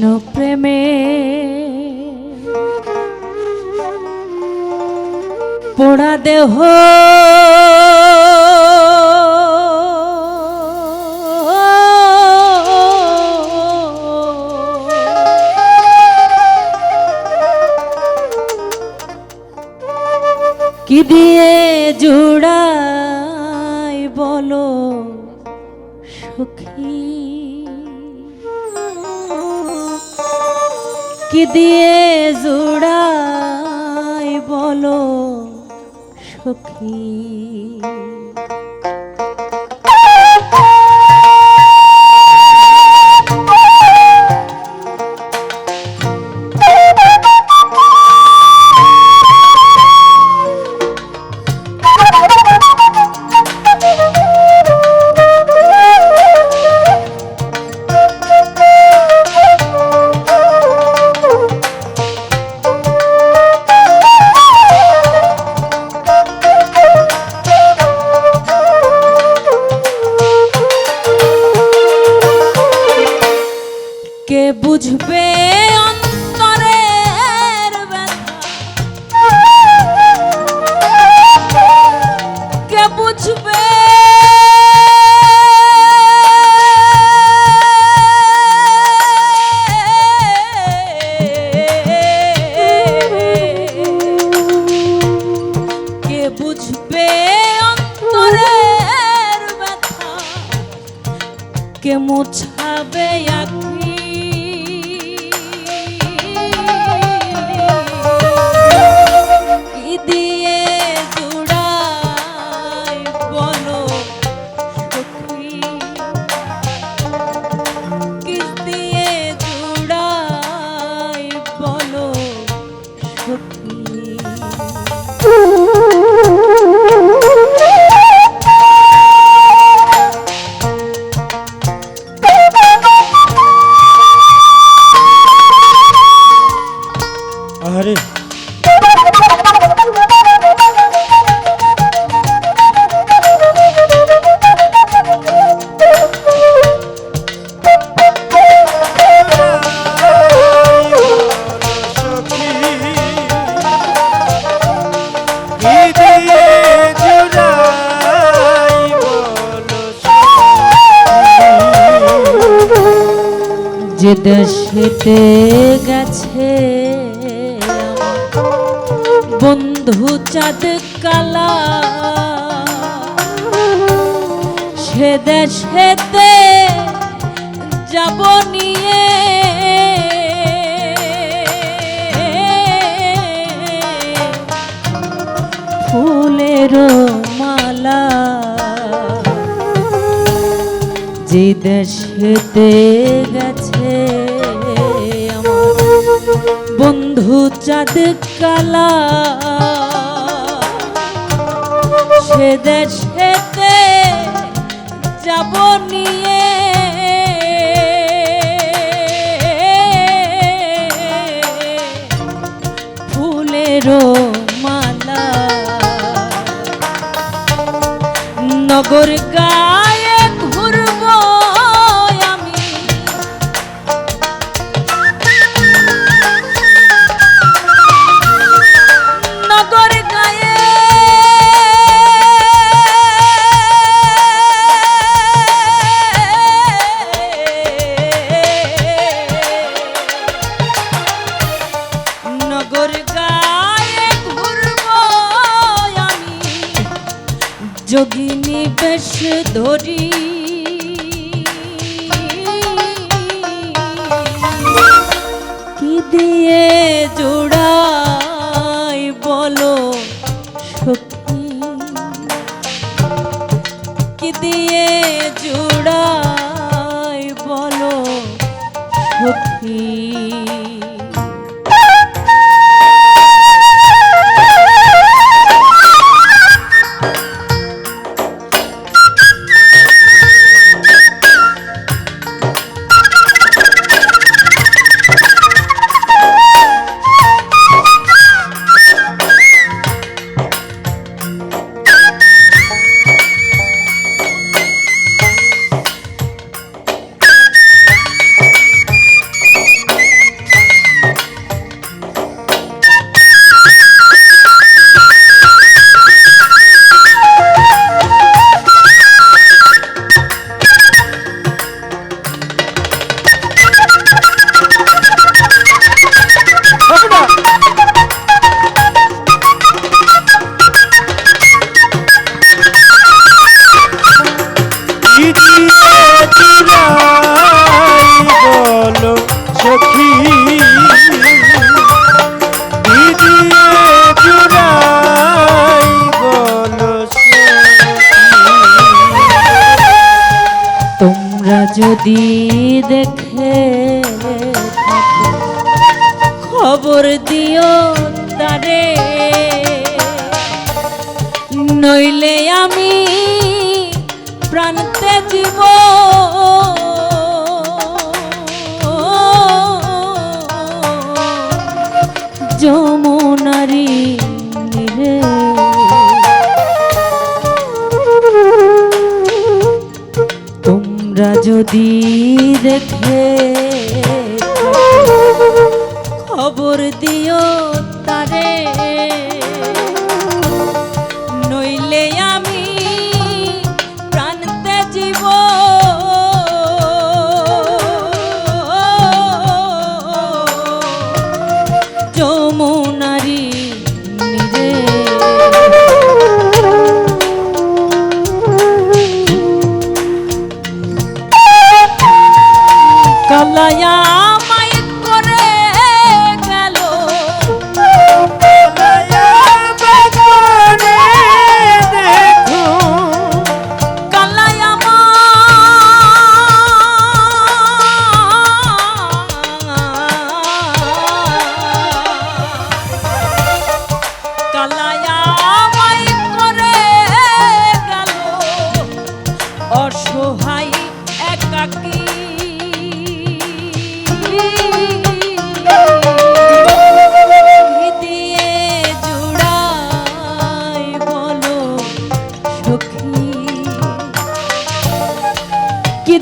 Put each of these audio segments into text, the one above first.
কৃষ্ণ প্রেমে। পোড়া দেহ। কি দিয়ে জোড়াই বলো সখী? কি দিয়ে জোড়াই বলো সখী। যে দেশেতে গেছে। বন্ধু চাঁদ কালা, সে দেশেতে যাব নিয়ে। ফুলের মালা, যে দেশেতে গেছে। বন্ধু চাঁদ কালা। সে দেশেতে যাব নিয়ে যোগিনী বেশ ধরি। কি দিয়ে জোড়াই বলো সখী? কি দিয়ে জোড়াই বলো সখী? যদি দেখে খবর দিও তারে নইলে আমি প্রাণতে জীব যমুনারি তোমরা যদি দেখে খবর দিও তারে।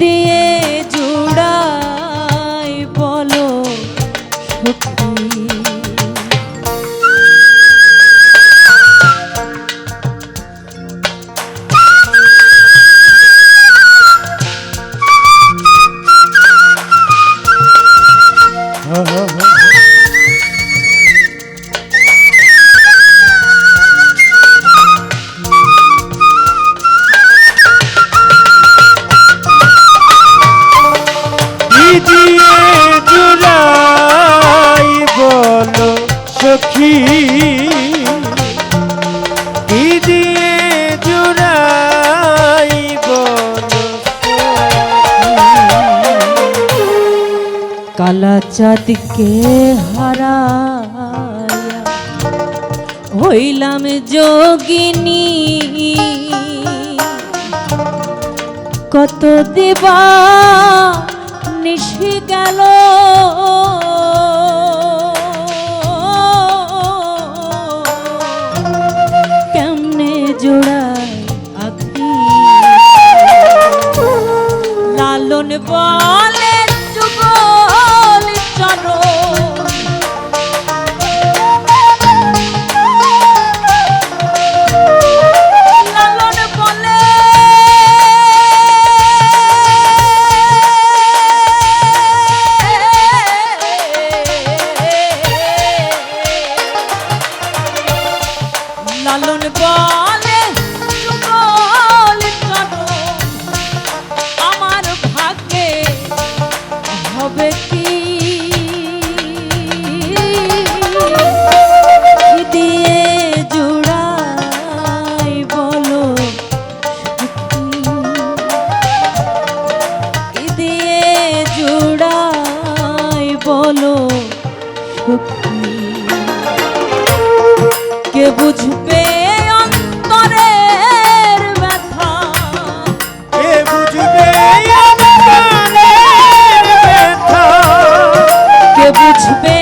দিয়ে জুড়াই বলো সখী কালা চাঁদকে হারায়া হইলাম যোগিনী। কত দেবা নিশি গেল। বুঝবে অন্তরের ব্যথা। কে বুঝবে অন্তরের ব্যথা? কে বুঝবে